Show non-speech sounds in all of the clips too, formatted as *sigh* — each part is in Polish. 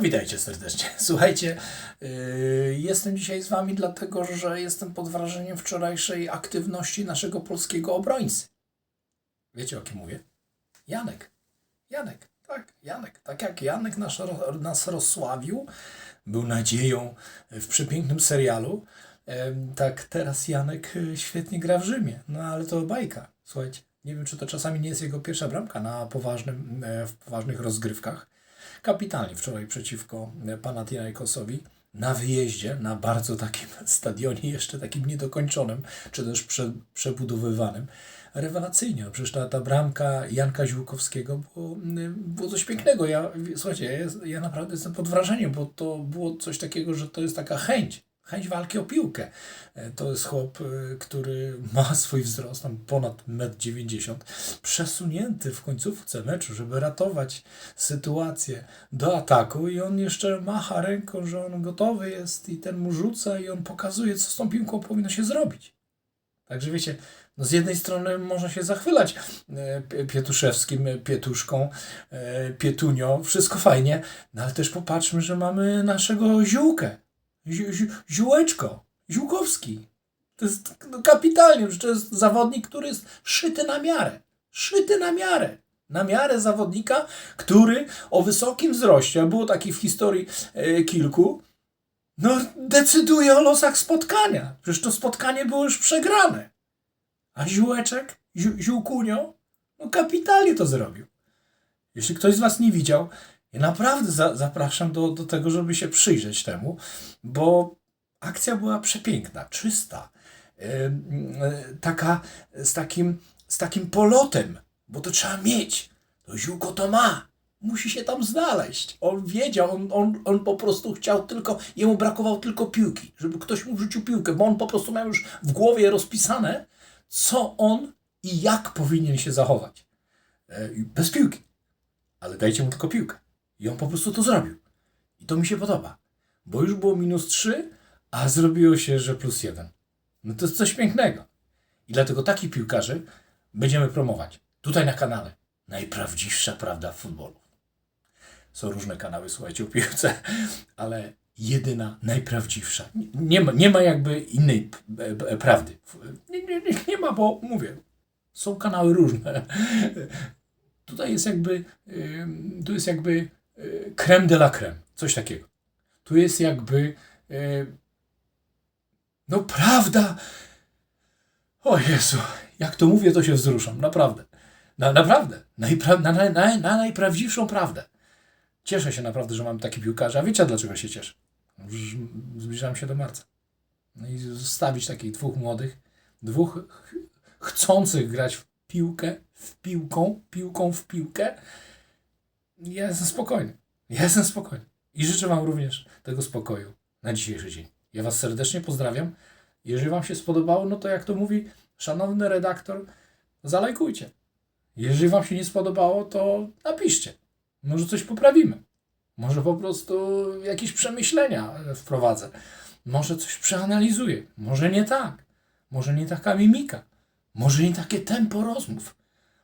witajcie serdecznie. *laughs* Słuchajcie, yy, jestem dzisiaj z Wami dlatego, że jestem pod wrażeniem wczorajszej aktywności naszego polskiego obrońcy. Wiecie o kim mówię? Janek. Janek, tak, Janek. Tak jak Janek nas, nas rozsławił, był nadzieją w przepięknym serialu, em, tak teraz Janek y, świetnie gra w Rzymie. No ale to bajka. Słuchajcie, nie wiem, czy to czasami nie jest jego pierwsza bramka na poważnym, e, w poważnych rozgrywkach kapitalnie wczoraj przeciwko e, Panathinaikosowi na wyjeździe, na bardzo takim *laughs* stadionie, jeszcze takim niedokończonym, czy też prze, przebudowywanym. Rewelacyjnie. No Przecież ta, ta bramka Janka Ziółkowskiego było, było coś pięknego. Ja, słuchajcie, ja, ja naprawdę jestem pod wrażeniem, bo to było coś takiego, że to jest taka chęć. Chęć walki o piłkę. E, To jest chłop, e, który *laughs* ma swój wzrost, tam ponad 1,90 m, przesunięty w końcówce meczu, żeby ratować sytuację do ataku i on jeszcze macha ręką, że on gotowy jest i ten mu rzuca i on pokazuje, co z tą piłką powinno się zrobić. Także wiecie, no z jednej strony można się zachwylać e, Pie- Pietuszewskim, Pietuszką, Pietunią, wszystko fajnie, no ale też popatrzmy, że mamy naszego ziółkę, Ziółeczko, Ziółkowski. To jest no, kapitalnie, że to jest zawodnik, który jest szyty na miarę. Szyty na miarę. Na miarę zawodnika, który o wysokim wzroście, a było takich w historii e, kilku, no decyduje o losach spotkania. Przecież to spotkanie było już przegrane. A Ziółeczek, Ziu, Ziółkunio, no kapitalnie to zrobił. Jeśli ktoś z Was nie widział, ja naprawdę za, zapraszam do, do tego, żeby się przyjrzeć temu, bo akcja była przepiękna, czysta, Ym, y, taka z takim, z takim polotem, bo to trzeba mieć. To ziółko to ma. Musi się tam znaleźć. On wiedział, on, on, on po prostu chciał tylko, jemu brakowało tylko piłki, żeby ktoś mu wrzucił piłkę, bo on po prostu miał już w głowie rozpisane, co on i jak powinien się zachować. E, Bez piłki. Ale dajcie mu tylko piłkę. I on po prostu to zrobił. I to mi się podoba. Bo już było minus 3, a zrobiło się, że plus 1. No to jest coś pięknego. I dlatego takich piłkarzy będziemy promować. Tutaj na kanale. Najprawdziwsza prawda w futbolu. Są różne kanały, słuchajcie, o piłce, *laughs* ale jedyna, najprawdziwsza. Nie, ma, nie ma jakby innej prawdy. Nie, nie, nie, ma, bo mówię, są kanały różne. *laughs* Tutaj jest jakby, tu jest jakby creme de la creme, coś takiego. Tu jest jakby, y, no prawda. O Jezu, jak to mówię, to się wzruszam, naprawdę. Na, naprawdę, Najpra- na, na, na, na najprawdziwszą prawdę. Cieszę się naprawdę, że mam taki piłkarza. A wiecie dlaczego się cieszę? Zbliżam się do marca. No i zostawić takich dwóch młodych, dwóch ch- chcących grać w piłkę, w piłką, piłką w piłkę. Ja jestem spokojny. Ja jestem spokojny. I życzę Wam również tego spokoju na dzisiejszy dzień. Ja Was serdecznie pozdrawiam. Jeżeli Wam się spodobało, no to jak to mówi szanowny redaktor, zalajkujcie. Jeżeli Wam się nie spodobało, to napiszcie. Może coś poprawimy. Może po prostu jakieś przemyślenia e, wprowadzę. Może coś przeanalizuję. Może nie tak. Może nie taka mimika. Może nie takie tempo rozmów.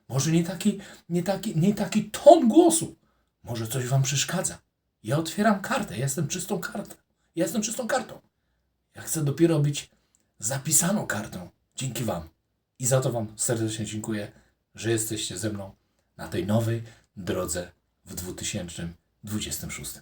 Może nie taki, nie taki, nie taki ton głosu. Może coś Wam przeszkadza. Ja otwieram kartę. Ja jestem czystą kartą. Ja jestem czystą kartą. Ja chcę dopiero być zapisaną kartą. Dzięki Wam. I za to Wam serdecznie dziękuję, że jesteście ze mną na tej nowej drodze w 2026.